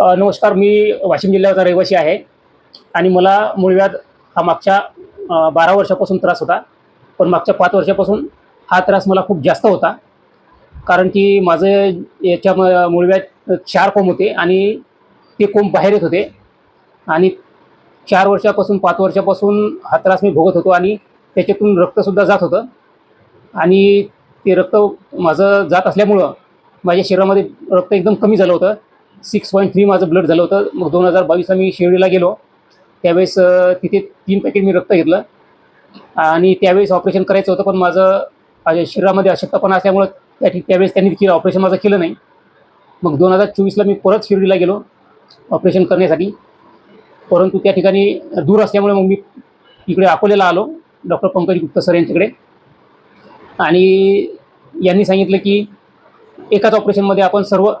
नमस्कार मी वाशिम जिल्ह्याचा रहिवासी आहे. आणि मला मूळव्याध हा मागच्या बारा वर्षापासून त्रास होता. पण मागच्या पाच वर्षापासून हा त्रास मला खूप जास्त होता. कारण की माझं याच्या म- मूळव्याध चार कोंब होते आणि ते कोंब बाहेर येत होते. आणि चार वर्षापासून पाच वर्षापासून हा त्रास मी भोगत होतो आणि त्याच्यातून रक्तसुद्धा जात होतं. आणि ते रक्त माझं जात असल्यामुळं माझ्या शरीरामध्ये रक्त एकदम कमी झालं होतं. सिक्स पॉईंट थ्री माझं ब्लड झालं होतं. मग दोन हजार बावीसला मी शिर्डीला गेलो. त्यावेळेस तिथे तीन पॅकेट मी रक्त घेतलं. आणि त्यावेळेस ऑपरेशन करायचं होतं पण माझं माझ्या शरीरामध्ये अशक्तपणा असल्यामुळं त्या त्यावेळेस त्यांनी देखील ऑपरेशन माझं केलं नाही. मग दोन हजार चोवीसला मी परत शिर्डीला गेलो ऑपरेशन करण्यासाठी. परंतु त्या ठिकाणी दूर असल्यामुळे मग मी इकडे अकोल्याला आलो डॉक्टर पंकज गुप्ता सर यांच्याकडे. आणि यांनी सांगितलं की एकाच ऑपरेशनमध्ये आपण सर्व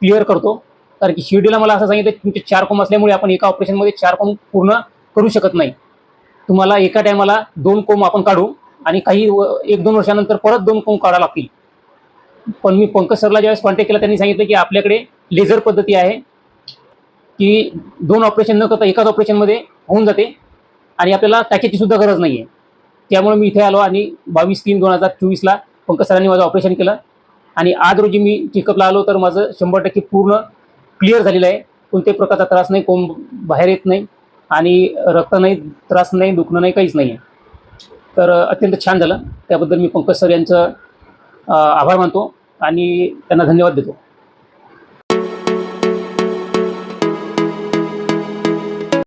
क्लिअर करतो. कारण की शिर्डीला मला असं सांगितलं की तुमचे चार कोंब असल्यामुळे आपण एका ऑपरेशनमध्ये चार कोंब पूर्ण करू शकत नाही. तुम्हाला एका टायमाला दोन कोंब आपण काढू आणि काही व- एक दोन वर्षानंतर परत दोन कोंब काढावं लागतील. पण मी पंकज सरला ज्यावेळेस कॉन्टॅक्ट केला त्यांनी सांगितलं की आपल्याकडे लेझर पद्धती आहे की दोन ऑपरेशन न करता एकाच ऑपरेशनमध्ये होऊन जाते आणि आपल्याला टाक्याची सुद्धा गरज नाही आहे त्यामुळे मी इथे आलो आणि बावीस तीन दोन हजार चोवीसला पंकज सरांनी माझं ऑपरेशन केलं. आणि आज रोजी मी चेकअपला आलो तर माझं शंभर टक्के पूर्ण क्लिअर झालेलं आहे. कोणत्याही प्रकारचा त्रास नाही कोंब बाहेर येत नाही आणि रक्त नाही त्रास नाही दुखणं नाही काहीच नाही आहे. तर अत्यंत छान झालं. त्याबद्दल मी पंकज सर यांचं आभार मानतो आणि त्यांना धन्यवाद देतो.